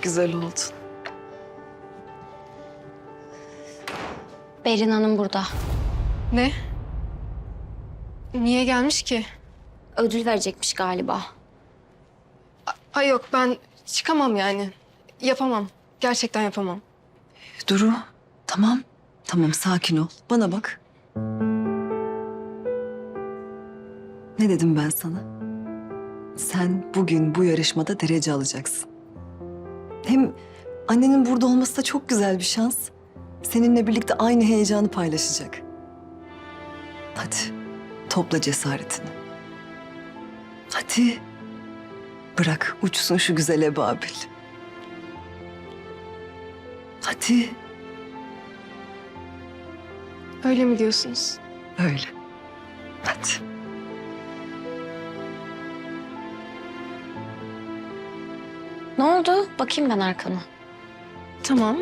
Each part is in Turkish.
çok güzel oldun. Berin Hanım burada. Ne? Niye gelmiş ki? Ödül verecekmiş galiba. Ay yok ben çıkamam yani. Yapamam. Gerçekten yapamam. Duru, tamam. Tamam, sakin ol. Bana bak. Ne dedim ben sana? Sen bugün bu yarışmada derece alacaksın. Hem annenin burada olması da çok güzel bir şans. Seninle birlikte aynı heyecanı paylaşacak. Hadi, topla cesaretini. Hadi. Bırak uçsun şu güzel ebabil. Hadi. Öyle mi diyorsunuz? Öyle. Hadi. Ne oldu? Bakayım ben arkana. Tamam.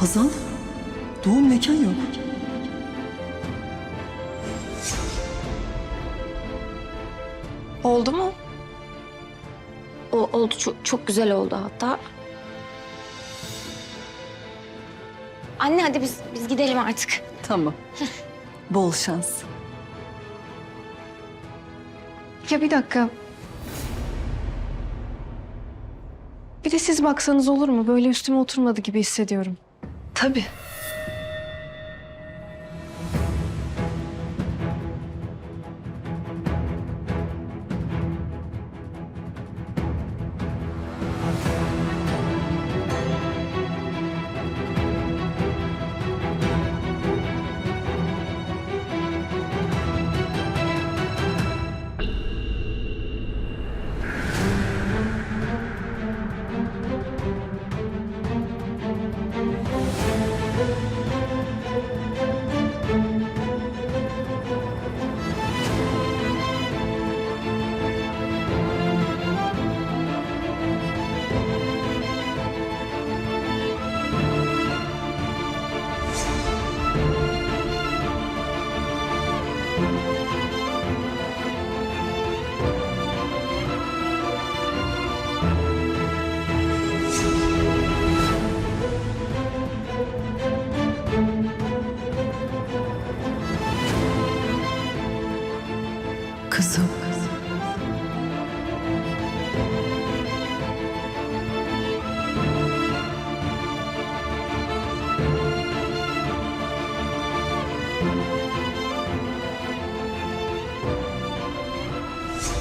Hazal, doğum mekan yok. Oldu mu? O oldu çok, çok güzel oldu hatta. Anne hadi biz biz gidelim artık. Tamam. Bol şans. Ya bir dakika. Bir de siz baksanız olur mu? Böyle üstüme oturmadı gibi hissediyorum. 韩丙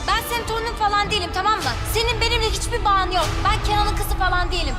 Ben senin torunun falan değilim tamam mı? Senin benimle hiçbir bağın yok. Ben Kenan'ın kızı falan değilim.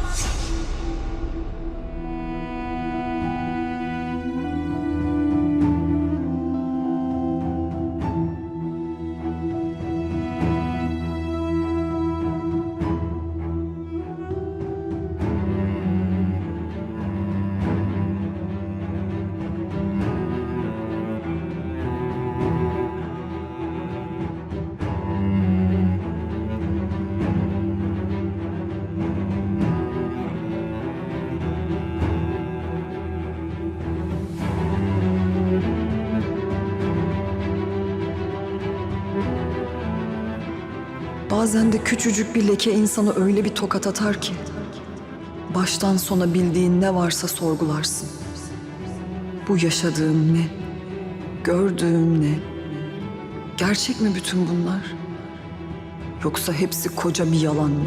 Bazen de küçücük bir leke insana öyle bir tokat atar ki... ...baştan sona bildiğin ne varsa sorgularsın. Bu yaşadığım ne? Gördüğüm ne? Gerçek mi bütün bunlar? Yoksa hepsi koca bir yalan mı?